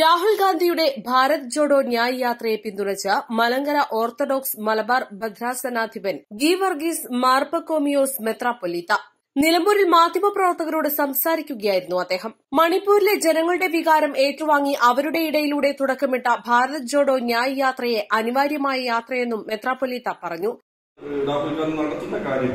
Rahul ഗാന്ധിയുടെ ഭാരത് ജോഡോ ന്യായ് യാത്രയെ പിന്തുണച്ച് മലങ്കര ഓർത്തഡോക്സ് മലബാർ ഭദ്രാസനാധിപൻ ഗി വർഗീസ് മാർപ്പക്കോമിയോസ് മെത്രാപ്പൊലീത്ത. നിലമ്പൂരിൽ മാധ്യമപ്രവർത്തകരോട് സംസാരിക്കുകയായിരുന്നു അദ്ദേഹം. മണിപ്പൂരിലെ ജനങ്ങളുടെ വികാരം ഏറ്റുവാങ്ങി അവരുടെ ഇടയിലൂടെ തുടക്കമിട്ട ഭാരത് ജോഡോ ന്യായ് യാത്രയെ അനിവാര്യമായ യാത്രയെന്നും മെത്രാപ്പൊലീത്ത പറഞ്ഞു. രാഹുൽ ഗാന്ധി നടത്തുന്ന കാര്യം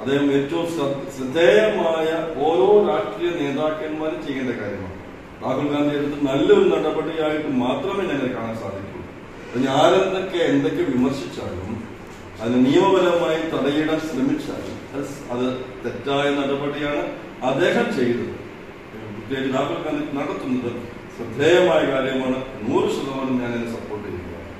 അദ്ദേഹം ഏറ്റവും ശ്രദ്ധേയമായ ഓരോ രാഷ്ട്രീയ നേതാക്കന്മാരും ചെയ്യേണ്ട കാര്യമാണ്. രാഹുൽ ഗാന്ധി എടുത്ത് നല്ലൊരു നടപടിയായിട്ട് മാത്രമേ ഞങ്ങൾ കാണാൻ സാധിക്കുള്ളൂ. അതിന് ആരെന്തൊക്കെ എന്തൊക്കെ വിമർശിച്ചാലും അതിന് നിയമപരമായി തടയിടാൻ ശ്രമിച്ചാലും അത് തെറ്റായ നടപടിയാണ് അദ്ദേഹം ചെയ്തത്. പ്രത്യേകിച്ച് രാഹുൽ ഗാന്ധി നടത്തുന്നത് ശ്രദ്ധേയമായ കാര്യമാണ്. നൂറ് ശതമാനം ഞാൻ അതിനെ സപ്പോർട്ട് ചെയ്യുകയാണ്.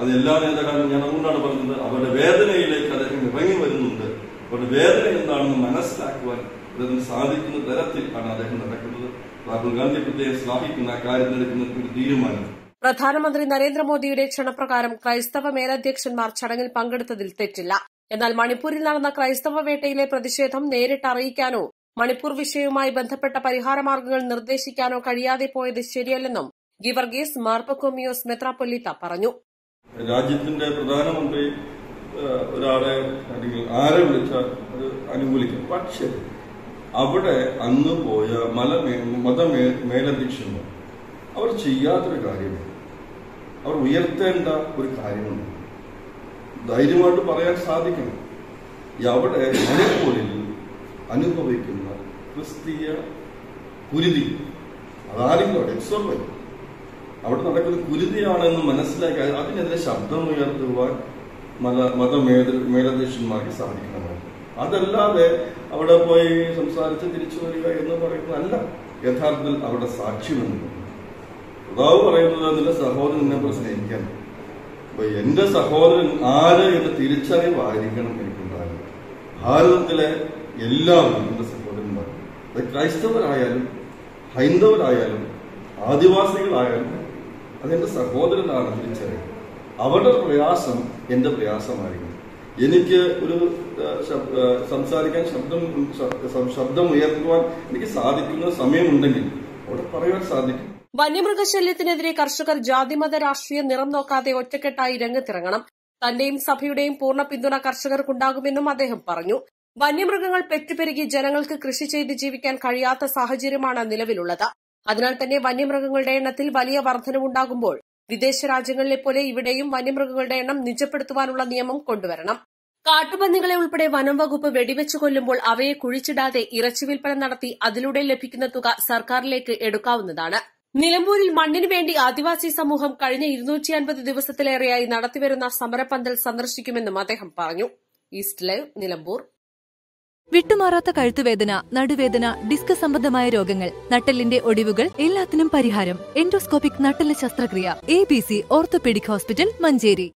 അത് എല്ലാ നേതാക്കളും ഞാൻ അതുകൊണ്ടാണ് പറഞ്ഞത് അവരുടെ വേദനയിലേക്ക് അദ്ദേഹം ഇറങ്ങി വരുന്നുണ്ട്. അവരുടെ വേദന എന്താണെന്ന് മനസ്സിലാക്കുവാൻ അദ്ദേഹത്തിന് സാധിക്കുന്ന തരത്തിൽ ആണ് അദ്ദേഹം നടക്കുന്നത്. രാഹുൽ ഗാന്ധി പ്രത്യേകം ശ്ലാഘിക്കുന്ന കാര്യത്തിലെടുക്കുന്ന ഒരു തീരുമാനം. പ്രധാനമന്ത്രി നരേന്ദ്രമോദിയുടെ ക്ഷണപ്രകാരം ക്രൈസ്തവ മേലധ്യക്ഷന്മാർ ചടങ്ങിൽ പങ്കെടുത്തതിൽ തെറ്റില്ല. എന്നാൽ മണിപ്പൂരിൽ നടന്ന ക്രൈസ്തവ വേട്ടയിലെ പ്രതിഷേധം നേരിട്ട് അറിയിക്കാനോ മണിപ്പൂർ വിഷയവുമായി ബന്ധപ്പെട്ട പരിഹാരമാർഗങ്ങൾ നിർദ്ദേശിക്കാനോ കഴിയാതെ പോയത് ശരിയല്ലെന്നും ഗിവർഗീസ് മാർപ്പക്കോമിയോസ് മെത്രാപ്പൊലീത്ത പറഞ്ഞു. രാജ്യത്തിന്റെ പ്രധാനമന്ത്രി ഒരാളെ അല്ലെങ്കിൽ ആരെ വിളിച്ചാൽ അത് അനുകൂലിക്കും. പക്ഷേ അവിടെ അന്ന് പോയ മല മത മേലധ്യക്ഷന്മാർ അവർ ചെയ്യാത്തൊരു കാര്യമാണ് അവർ ഉയർത്തേണ്ട ഒരു കാര്യമുണ്ട്. ധൈര്യമായിട്ട് പറയാൻ സാധിക്കണം. അവിടെ മണിപ്പൂരിൽ അനുഭവിക്കുന്ന ക്രിസ്തീയ കുരുതി അതാരെങ്കിലും അവിടെ? എക്സോർവൈ അവിടെ നടക്കുന്ന കുരുതിയാണെന്ന് മനസ്സിലാക്കി അതിനെതിരെ ശബ്ദമുയർത്തുവാൻ മത മത മേധ- മേലധ്യക്ഷന്മാർക്ക് സാധിക്കണമായിരുന്നു അതല്ലാതെ അവിടെ പോയി സംസാരിച്ച് തിരിച്ചു വരിക എന്ന് പറയുന്നതല്ല യഥാർത്ഥത്തിൽ അവിടെ സാക്ഷ്യമെന്ന്. കർത്താവ് പറയുന്നത് നിന്റെ സഹോദരൻ എന്നെ പോലെ സ്നേഹിക്കാൻ അപ്പൊ എന്റെ സഹോദരൻ ആര് എന്ന് തിരിച്ചറിവായിരിക്കണം എനിക്കുണ്ടാകുന്നത് ഭാരതത്തിലെ എല്ലാവരും എന്റെ സഹോദരന്മാർ അത് ക്രൈസ്തവരായാലും ഹൈന്ദവരായാലും ആദിവാസികളായാലും അതെന്റെ സഹോദരനാണ് തിരിച്ചറിയുക അവരുടെ പ്രയാസം എന്റെ പ്രയാസമായിരിക്കും എനിക്ക് ഒരു സംസാരിക്കാൻ ശബ്ദം ശബ്ദം ഉയർത്തുവാൻ എനിക്ക് സാധിക്കുന്ന സമയമുണ്ടെങ്കിൽ അവിടെ പറയാൻ സാധിക്കും. വന്യമൃഗശല്യത്തിനെതിരെ കർഷകർ ജാതിമത രാഷ്ട്രീയ നിറം നോക്കാതെ ഒറ്റക്കെട്ടായി രംഗത്തിറങ്ങണം. തന്റെയും സഭയുടെയും പൂർണ പിന്തുണ കർഷകർക്കുണ്ടാകുമെന്നും അദ്ദേഹം പറഞ്ഞു. വന്യമൃഗങ്ങൾ പെറ്റുപെരുകി ജനങ്ങൾക്ക് കൃഷി ചെയ്ത് ജീവിക്കാൻ കഴിയാത്ത സാഹചര്യമാണ് നിലവിലുള്ളത്. അതിനാൽ തന്നെ വന്യമൃഗങ്ങളുടെ എണ്ണത്തിൽ വലിയ വർധനവുണ്ടാകുമ്പോൾ വിദേശ രാജ്യങ്ങളിലെ പോലെ ഇവിടെയും വന്യമൃഗങ്ങളുടെ എണ്ണം നിജപ്പെടുത്തുവാനുള്ള നിയമം കൊണ്ടുവരണം. കാട്ടുപന്നികളെ ഉൾപ്പെടെ വനം വകുപ്പ് വെടിവെച്ച് കൊല്ലുമ്പോൾ അവയെ കുഴിച്ചിടാതെ ഇറച്ചി വിൽപ്പന നടത്തി അതിലൂടെ ലഭിക്കുന്ന തുക സർക്കാരിലേക്ക് എടുക്കാവുന്നതാണ്. നിലമ്പൂരിൽ മണ്ണിനു വേണ്ടി ആദിവാസി സമൂഹം കഴിഞ്ഞ ഇരുന്നൂറ്റി അൻപത് ദിവസത്തിലേറെയായി നടത്തിവരുന്ന സമരപന്തൽ സന്ദർശിക്കുമെന്നും അദ്ദേഹം പറഞ്ഞു. East Live Nilambur. വിട്ടുമാറാത്ത കഴുത്തുവേദന നടുവേദന ഡിസ്ക് സംബന്ധമായ രോഗങ്ങൾ നട്ടലിന്റെ ഒടിവുകൾ എല്ലാത്തിനും പരിഹാരം. എൻഡോസ്കോപ്പിക് നട്ടെല്ല് ശസ്ത്രക്രിയ. A B C orthopaedic hospital Manjeri.